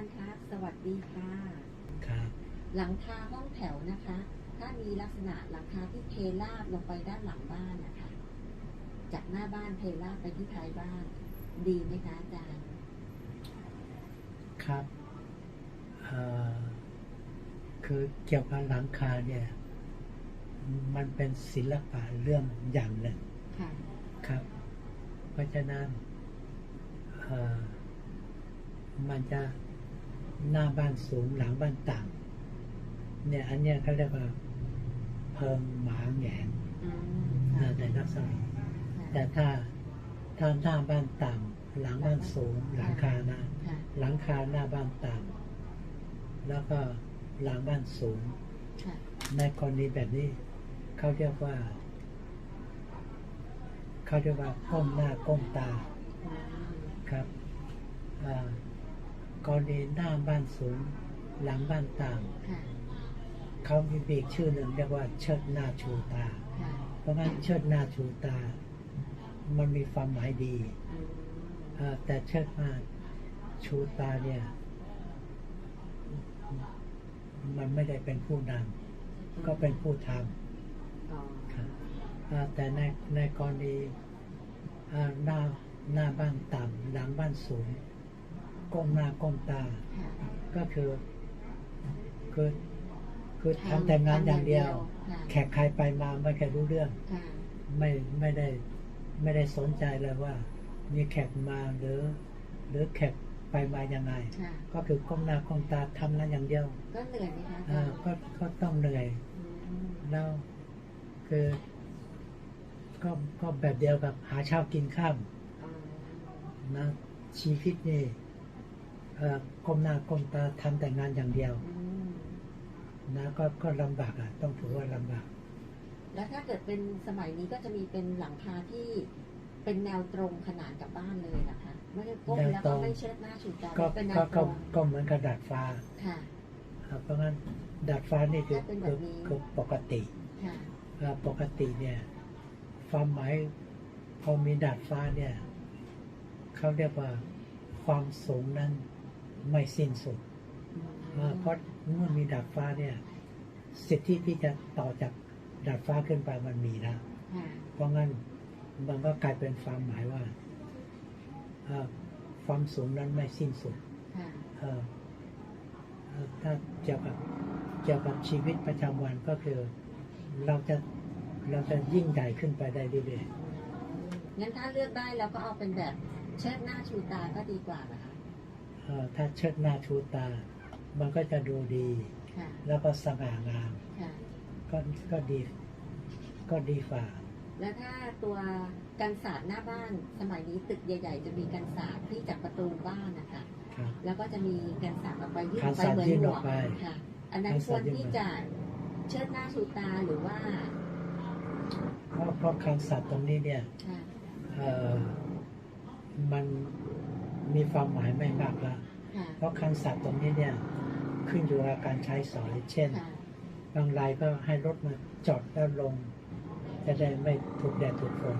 ารย์คะสวัสดีค่ะ ครับ หลังคาห้องแถวนะคะ ถ้ามีลักษณะหลังคาที่เทราบลงไปด้านหลังบ้านนะคะ จากหน้าบ้านเทราบไปที่ท้ายบ้าน ดีไหมคะอาจารย์ ครับเอ่อคือเกี่ยวกับหลังคาเนี่ย มันเป็นศิลปะเรื่องอย่างหนึ่งค่ะครับ เพราะฉะนั้นเอ่อมันจะ หน้าบ้านสูงหลังบ้านต่ำเนี่ยอันเนี้ยเขาเรียกว่าเพิงหมาแหงนอืมอ่าค่ะในลักษณะค่ะแต่ถ้าถ้าหน้าบ้านต่ำหลังบ้านสูงหลังคานะค่ะหลังคาหน้าบ้านต่ำแล้วก็หลังบ้านสูงค่ะในกรณีแบบนี้เขาเรียกว่าเขาเรียกว่าก้มหน้าก้มตาอืมครับอ่า กรณีหน้าบ้านสูง หลังบ้านต่ค่ะำเขามีอีกชื่อหนึ่งเรียกว่าเชิดหน้าชูตา ค่ะเพราะงั้นเชิดหน้าชูตา มันมีความหมายดีอืมอ่าแต่เชิดหน้าชูตาเนี่ย มันไม่ได้เป็นผู้นำก็เป็นผู้ทอ๋อำครับอ่าแต่ในในกรณีอ่าหน้าหน้าบ้านต่ำหลังบ้านสูง ก้มหน้าก้มตาค่ะก็คือ คือคือทำแต่งานอย่างเดียวค่ะแขกใครไปมาไม่เคยรู้เรื่องค่ะไม่ไม่ได้ไม่ได้สนใจเลยว่า มีแขกมาหรือ หรือแขกไปมายังไงค่ะก็คือก้มหน้าก้มตาทำงานอย่างเดียว ก็เหนื่อยไหมคะอาอ่าจารย์ก็ก็ต้องเหนื่อยอืมแล้วคือก็ก็แบบเดียวกับหาเช้ากินข้ามอ๋อนะชีวิตนี่เอ่อ ก้มหน้าก้มตาทำแต่งานอย่างเดียวอืมนะก็ก็ลำบากอะ ต้องถือว่าลำบาก แล้วถ้าเกิดเป็นสมัยนี้ก็จะมีเป็นหลังคาที่เป็นแนวตรงขนานกับบ้านเลยนะคะไม่ได้ก้มแนวแล้วตรก็งไม่เชิดหน้าชูตาก็เป็นแนก็วตก็รงก็เหมือนกับดาดฟ้าค่ะอ่าเพราะงั้นดาดฟ้านี่คือถ้าเป็นแบคือบนี้คือปกติค่ะอ่าปกติเนี่ยความหมายพอมีดาดฟ้าเนี่ยเขาเรียกว่าความสูงนั้น ไม่สิ้นสุดอืมอ่าเพราะเมื่อมีดาดฟ้าเนี่ย สิทธิที่จะต่อจากดาดฟ้าขึ้นไปมันมีนะค่ะเพราะงั้นมันก็กลายเป็นความหมายว่าอ่าความสูงนั้นไม่สิ้นสุดค่ะเอ่อเอ่อถ้าเกี่ยวกับเกี่ยวกับชีวิตประจำวันก็คือเราจะเราจะยิ่งใหญ่ขึ้นไปได้เรื่อยอืมงั้นถ้าเลือกได้เราก็เอาเป็นแบบเชิดหน้าชูตาก็ดีกว่านะคะ ๆเอ่อถ้าเชิดหน้าชูตา มันก็จะดูดี ค่ะแล้วก็สง่างาม ค่ะ ก็ก็ดี ก็ดีฝ่า แล้วถ้าตัวกันศาสตร์หน้าบ้านสมัยนี้ตึกใหญ่ ๆ จะมีกันศาสตร์ที่จากประตูบ้านนะคะครับ แล้วก็จะมีกันศาสตร์ออกไปยื่นอกัอนกไปศาสตร์เหมือนยื่นหมอวอกกไปค่ะ อันนั้นกันคศาวสรตร์ยื่นที่ออกจะเชิดหน้าชูตาหรือว่าเพราะเพราะคำสัตว์ตรงนี้เนี่ย ค่ะ เอ่อมันมี ความหมายไม่มากละค่ะเพราะคำสัตว์ตรงนี้เนี่ยขึ้นอยู่กับการใช้สอยเช่นค่ะบางรายก็ให้รถมาจอดแล้วลง จะได้ไม่ถูกแดดถูกฝน